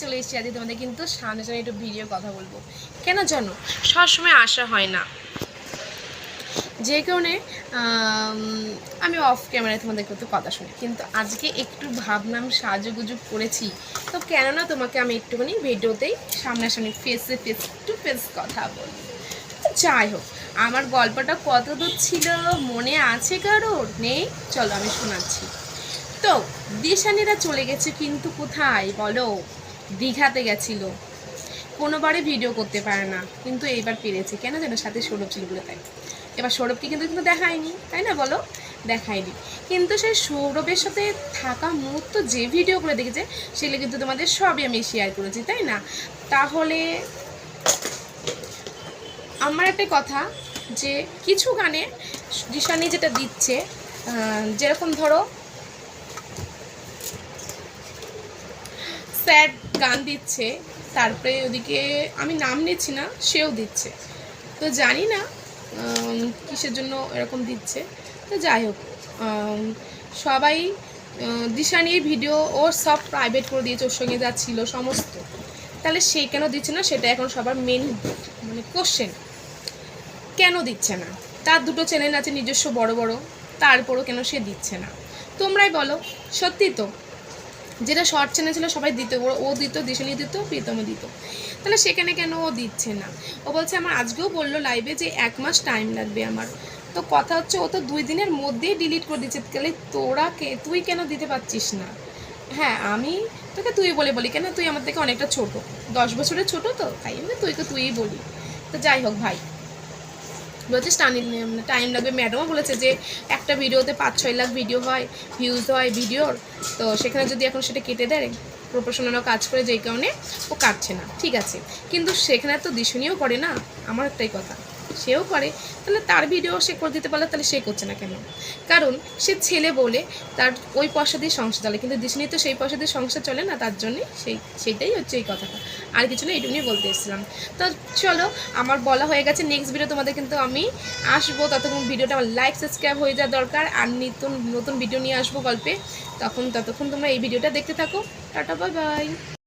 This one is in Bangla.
চলে এসেছি আজকে তোমাদের কিন্তু সামনে সামনে একটু ভিডিও কথা বলব। কেন জানো? সবসময় আসা হয় না। যে কারণে আমি অফ ক্যামেরায় তোমাদের একটু কথা শুনি। কিন্তু আজকে একটু ভাবলাম সাজুগুজু করেছি। তো কেননা তোমাকে আমি একটুখানি ভিডিওতেই সামনাসামনি ফেসে ফেস টু ফেস কথা বলব। যাই হোক, আমার গল্পটা কত দূর ছিল, মনে আছে কারোর? নেই? চলো আমি শোনাচ্ছি। তো দিশানিরা চলে গেছে কিন্তু কোথায় বলো? দীঘাতে গেছিল। কোনোবারে ভিডিও করতে পারে না, কিন্তু এইবার পেরেছে। কেন যেন সাথে সৌরভ ছিল বলে তাই। এবার সৌরভকে কিন্তু কিন্তু দেখায়নি, তাই না বলো? দেখায়নি। কিন্তু সেই সৌরভের সাথে থাকা মুহূর্ত যে ভিডিওগুলো দেখেছে, সেগুলো কিন্তু তোমাদের সবই আমি শেয়ার করেছি, তাই না? তাহলে আমার একটা কথা যে, কিছু গানে দিশানি যেটা দিচ্ছে যেরকম ধরো, স্যাড গান দিচ্ছে তারপরে ওদিকে আমি নাম নিচ্ছি না সেও দিচ্ছে। তো জানি না কিসের জন্য এরকম দিচ্ছে। তো যাই হোক সবাই উম, দিশানির ভিডিও ওর সব প্রাইভেট করে দিয়েছে ওর সঙ্গে যা ছিল সমস্ত। তাহলে সে কেন দিচ্ছে না সেটা এখন সবার মেন মানে কোশ্চেন কেন দিচ্ছে না? তার দুটো চ্যানেল আছে নিজস্ব বড় বড় তারপরও কেন সে দিচ্ছে না? তোমরাই বলো সত্যি তো? যেটা শর্ট চ্যানেল ছিল সবাই দিত, ও- দিত দিশানি দিত, প্রীতমও দিত। তাহলে সেখানে কেন ও দিচ্ছে না? ও বলছে, আমার আজকেও বলল লাইভে যে এক মাস টাইম লাগবে আমার। তো কথা হচ্ছে, ও তো দুই দিনের মধ্যেই ডিলিট করে দিচ্ছে। তাহলে তোরা কে, তুই কেন দিতে পারছিস না? হ্যাঁ আমি তোকে তুই বলে বলি। কেন? তুই আমার থেকে অনেকটা ছোট। দশ বছরের ছোট তো, তাই আমি তুইকে তুইই বলি। তো যাই হোক ভাই বলছিস টাইম লাগবে। ম্যাডামও বলেছে যে একটা ভিডিওতে পাঁচ ছয় লাখ ভিডিও হয় ভিউজ হয় ভিডিওর তো সেখানে যদি এখন সেটা কেটে দেয় প্রফেশনালও কাজ করে যেই কারণে ও কাটছে না। ঠিক আছে। কিন্তু সেখানে তো দিশনীয় করে না, আমার একটাই কথা। সেও করে, তাহলে তার ভিডিও সে করে দিতে পারলে তাহলে সে করছে না কেন? কারণ সে ছেলে বলে তার ওই পয়সা দিয়ে সংসার চলে, কিন্তু দিশনী তো সেই পয়সা দিয়ে সংসার চলে না, তার জন্যে সেই সেইটাই হচ্ছে এই কথাটা। আর কিছু না এইটুকুনি বলতে এসেছিলাম। তো চলো, আমার বলা হয়ে গেছে নেক্সট ভিডিও তোমাদের কিন্তু আমি আসব, ততক্ষণ ভিডিওটা আমার লাইক সাবস্ক্রাইব হয়ে যাওয়া দরকার, আর নতুন নতুন ভিডিও নিয়ে আসব গল্পে। তখন, ততক্ষণ তোমরা এই ভিডিওটা দেখতে থাকো। Tata bye bye